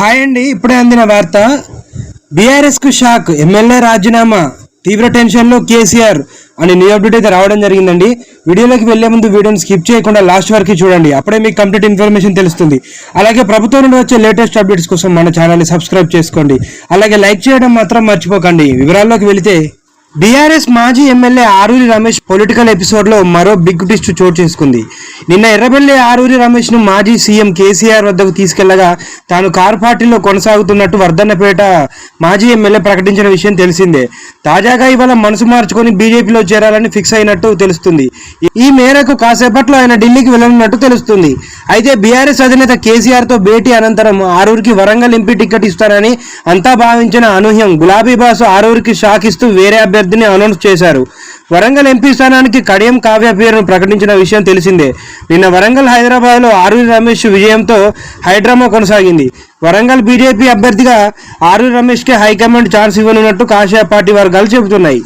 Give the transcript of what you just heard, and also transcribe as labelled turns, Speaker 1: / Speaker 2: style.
Speaker 1: Hi అండి ఇప్పుడే అందిన వార్త. బీఆర్ఎస్కు షాక్ ఎమ్మెల్యే రాజీనామా తీవ్ర టెన్షన్లో కేసీఆర్ అని న్యూ అప్డేట్ అయితే రావడం జరిగిందండి. వీడియోలోకి వెళ్ళే ముందు వీడియోని స్కిప్ చేయకుండా లాస్ట్ వరకు చూడండి. అప్పుడే మీకు కంప్లీట్ ఇన్ఫర్మేషన్ తెలుస్తుంది. అలాగే ప్రభుత్వం నుండి వచ్చే లేటెస్ట్ అప్డేట్స్ కోసం మన ఛానల్ని సబ్స్క్రైబ్ చేసుకోండి. అలాగే లైక్ చేయడం మాత్రం మర్చిపోకండి. వివరాల్లోకి వెళితే బీఆర్ఎస్ మాజీ ఎమ్మెల్యే ఆరూరి రమేష్ పొలిటికల్ ఎపిసోడ్లో మరో బిగ్ ట్విస్ట్ చోటు చేసుకుంది. నిన్న ఎర్రబెల్లి ఆరూరి రమేష్ను మాజీ సీఎం కేసీఆర్ వద్దకు తీసుకెళ్ళగా తాను కారు పార్టీలో కొనసాగుతున్నట్టు వర్ధన్నపేట మాజీ ఎమ్మెల్యే ప్రకటించిన విషయం తెలిసిందే. తాజాగా ఇవాళ మనసు మార్చుకొని బీజేపీలో చేరాలని ఫిక్స్ అయినట్టు తెలుస్తుంది. ఈ మేరకు కాసేపట్లో ఆయన ఢిల్లీకి వెళ్ళనున్నట్టు తెలుస్తుంది. అయితే బీఆర్ఎస్ అధినేత కేసీఆర్తో భేటీ అనంతరం ఆరూరికి వరంగల్ ఎంపీ టికెట్ ఇస్తారని అంతా భావించిన అనూహ్యం గులాబీ బాసు ఆరూరికి షాక్ ఇస్తూ వేరే అభ్యర్థిని అనౌన్స్ చేశారు. వరంగల్ ఎంపీ స్థానానికి కడియం కావ్య పేరును ప్రకటించిన విషయం తెలిసిందే. నిన్న వరంగల్ హైదరాబాద్లో ఆరూరి రమేష్ విజయంతో హైడ్రామా కొనసాగింది. వరంగల్ బీజేపీ అభ్యర్థిగా ఆరూరి రమేష్కి హైకమాండ్ ఛాన్స్ ఇవ్వనున్నట్టు కాషాయ పార్టీ వర్గాలు చెబుతున్నాయి.